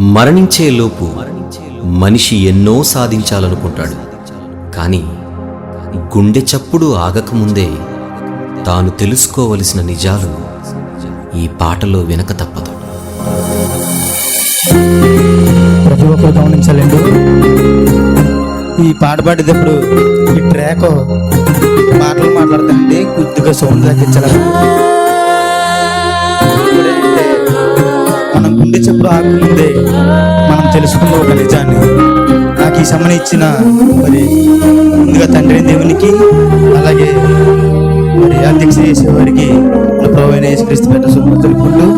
మరణించేలోపు మనిషి ఎన్నో సాధించాలనుకుంటాడు. కానీ గుండె చప్పుడు ఆగకముందే తాను తెలుసుకోవలసిన నిజాలు ఈ పాటలో వినక తప్పదు. ప్రతి ఒక్కరు గమనించాలండి. ఈ పాట పాడేటప్పుడు ఈ ట్రాక్ పాటలు మాట్లాడుతుంటే కొద్దిగా సౌండ్ తగ్గించాలి ముందే గుండె చెప్పుడు మనం తెలుసుకున్న ఒక నిజాన్ని. నాకు ఈ సమయం ఇచ్చిన మరి ముందుగా తండ్రి దేవునికి అలాగే మరి అధ్యక్ష చేసేవారికి ప్రభుత్వ ప్రభు యేసుక్రీస్తు పెట్ట శుభ్రం తెలుపుకుంటూ.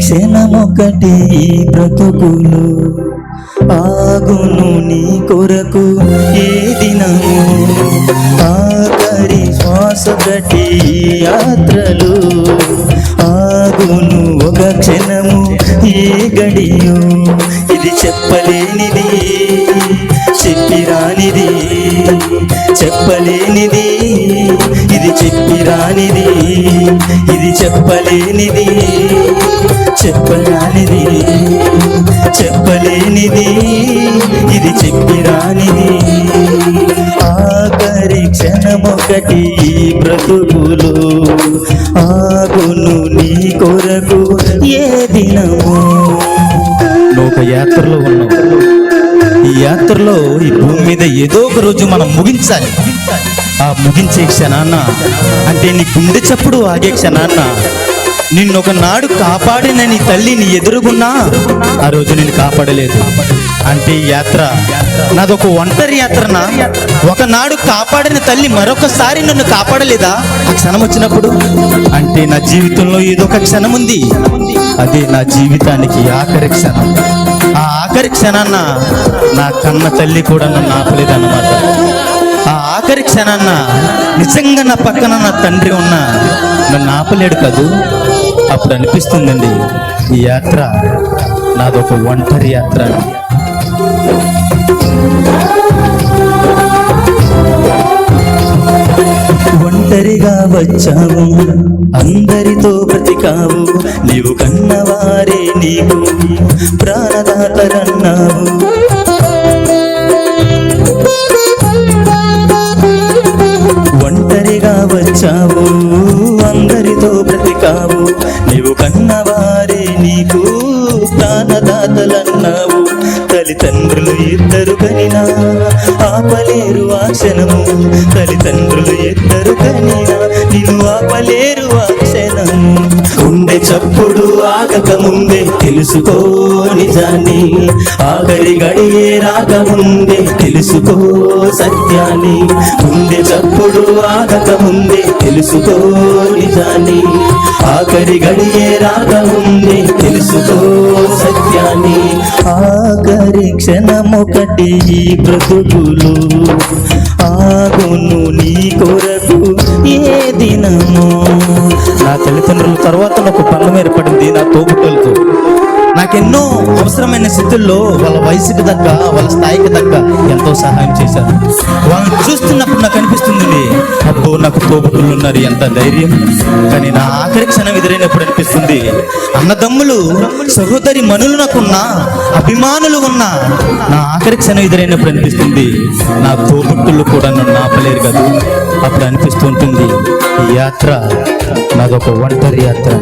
క్షణమొకటి బ్రతుకులు ఆగును నీ కొరకు ఏ దినము? ఆఖరి శ్వాస గటి యాత్రలు. ఆగును ఒక క్షణము ఏ గడియో. ఇది చెప్పలేనిది చెప్పిరానిది. చెప్పలేనిది ఇది చెప్పిరానిది. ఇది చెప్పలేనిది చెప్పరానిది. చిక్కిరానిది. ఆఖరి క్షణమొకటి బ్రతుకులు. ఆగును నీ కొరకు ఏ దినము. ఒక యాత్రలో ఉన్నావు. ఈ యాత్రలో ఈ భూమి మీద ఏదో ఒక రోజు మనం ముగించాలి. ఆ ముగించే క్షణాన్న అంటే నీ గుండె చప్పుడు ఆగే క్షణాన్న నిన్నొకనాడు ఒక నాడు కాపాడిన నీ తల్లి నీ ఎదురుగున్నా ఆ రోజు నేను కాపాడలేదు. అంటే ఈ యాత్ర నాదొక ఒంటరి యాత్రనా? ఒకనాడు కాపాడిన తల్లి మరొకసారి నన్ను కాపాడలేదా? ఆ క్షణం వచ్చినప్పుడు అంటే నా జీవితంలో ఏదో ఒక క్షణం ఉంది. అదే నా జీవితానికి ఆఖరి క్షణం. ఆ ఆఖరి క్షణాన్న నా కన్న తల్లి కూడా నన్ను ఆపలేదన్నమాట. ఆ ఆఖరి క్షణాన్న నిజంగా నా పక్కన నా తండ్రి ఉన్న నన్ను ఆపలేడు కదూ? అప్పుడు అనిపిస్తుందండి. ఈ యాత్ర నాదొక ఒంటరి యాత్ర. ఒంటరిగా వచ్చావు అందరితో బ్రతికావు నీవు కన్నవారే నీకు ప్రాణదాతరన్నావు ఒంటరిగా వచ్చావు అందరితో బ్రతికావు కన్నవారే నీకు ప్రాణదాతలన్నావు. తల్లిదండ్రులు ఇద్దరు కనినా ఆపలేరు ఆ క్షణము. తల్లిదండ్రులు ఇద్దరు కనినా నిన్ను ఆపలేరు ఆ గుండె చప్పుడు ఆగక ముందే తెలుసుకో నిజాన్ని ఆఖరి గడియే రాకముందే తెలుసుకో సత్యాన్ని. గుండె చప్పుడు ఆగక ముందే తెలుసుకో నిజాన్ని ఆఖరి గడియే రాకముందే తెలుసుకో సత్యాన్ని. ఆఖరి క్షణమొకటి ఈ బ్రతుకులు ఆగును నీ కొరకు ఏ దినము. నా తల్లిదండ్రుల తర్వాత నాకు బంధం ఏర్పడింది నా తోబుట్టులతో ఎన్నో అవసరమైన స్థితుల్లో వాళ్ళ వయసుకి తగ్గ వాళ్ళ స్థాయికి తగ్గ ఎంతో సహాయం చేశారు. వాళ్ళని చూస్తున్నప్పుడు నాకు అనిపిస్తుంది అబ్బో నాకు తోబుట్టులు ఉన్నారు ఎంత ధైర్యం. కానీ నా ఆఖరి క్షణం ఎదురైనప్పుడు అనిపిస్తుంది అన్నదమ్ములు సహోదరి మనులు నాకున్నా అభిమానులు ఉన్నా నా ఆఖరి క్షణం ఎదురైనప్పుడు అనిపిస్తుంది నా తోబుట్టులు కూడా నన్ను ఆపలేరు కదా. అప్పుడు అనిపిస్తుంటుంది ఈ యాత్ర నాదొక ఒంటరి యాత్ర.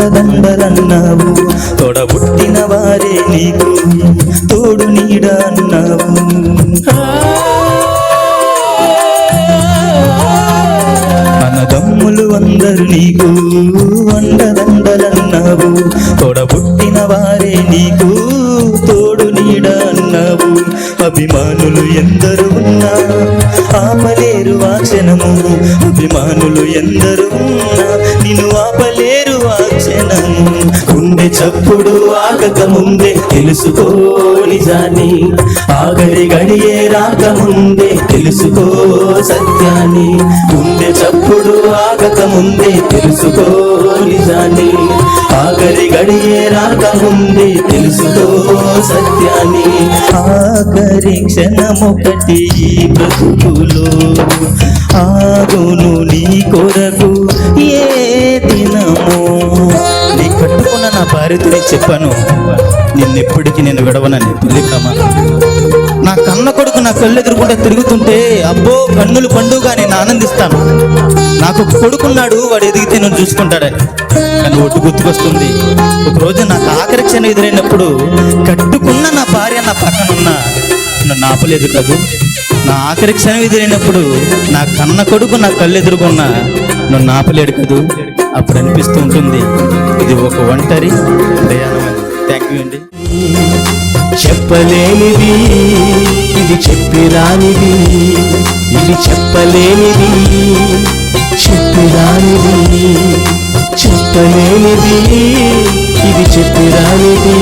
అండదండలన్నావు తోడబుట్టిన వారే నీకు తోడు నీడ అన్నావు అన్నదమ్ములు అందరూ నీకు అండదండలన్నావు. తొడబుట్టిన వారే నీకు తోడు నీడ అన్నావు అభిమానులు ఎందరు ఉన్నా ఆపలేరు వాచనము అభిమానులు ఎందరు ఉన్నా నిన్ను ఆపలేరు వా గుండె చప్పుడు ఆగక ముందే తెలుసుకో నిజాన్ని. ఆగరి గడియే రాకముందే తెలుసుకో సత్యాన్ని. గుండె చప్పుడు ఆగక ముందే తెలుసుకో నిజాన్ని. ఆఖరి గడియే రాక ముందే తెలుసుకో సత్యాన్ని. ఆఖరి క్షణమొకటి బ్రతుకులో ఆగును నీ కొరకు. ఏ దినమో నా భార్యతోనే నేను చెప్పాను. నిన్నెప్పటికీ నేను విడవనని. పెళ్ళి ప్రమాణం నా కన్న కొడుకు నా కళ్ళు ఎదురుకుండా తిరుగుతుంటే అబ్బో కన్నులు పండుగ నేను ఆనందిస్తాను. నాకు ఒక కొడుకున్నాడు వాడు ఎదిగితే నేను చూసుకుంటాడని. కానీ ఒట్టు గుర్తుకొస్తుంది. ఒకరోజు నాకు ఆఖరి క్షణం ఎదురైనప్పుడు కట్టుకున్న నా భార్య నా పక్కన ఉన్న నన్ను ఆపలేదు కదూ నా ఆఖరి క్షణం ఎదురైనప్పుడు నా కన్న కొడుకు నా కళ్ళు ఎదురుకున్న నన్ను ఆపలేడు కదూ. అప్పుడు అనిపిస్తూ ఉంటుంది. ఇది ఒక ఒంటరి ప్రయాణం అని. థ్యాంక్ యూ అండి. చెప్పలేనిది ఇది చెప్పిరానిది ఇది చెప్పలేనిది చెప్పిరానిది చెప్పలేనిది ఇది చెప్పిరానిది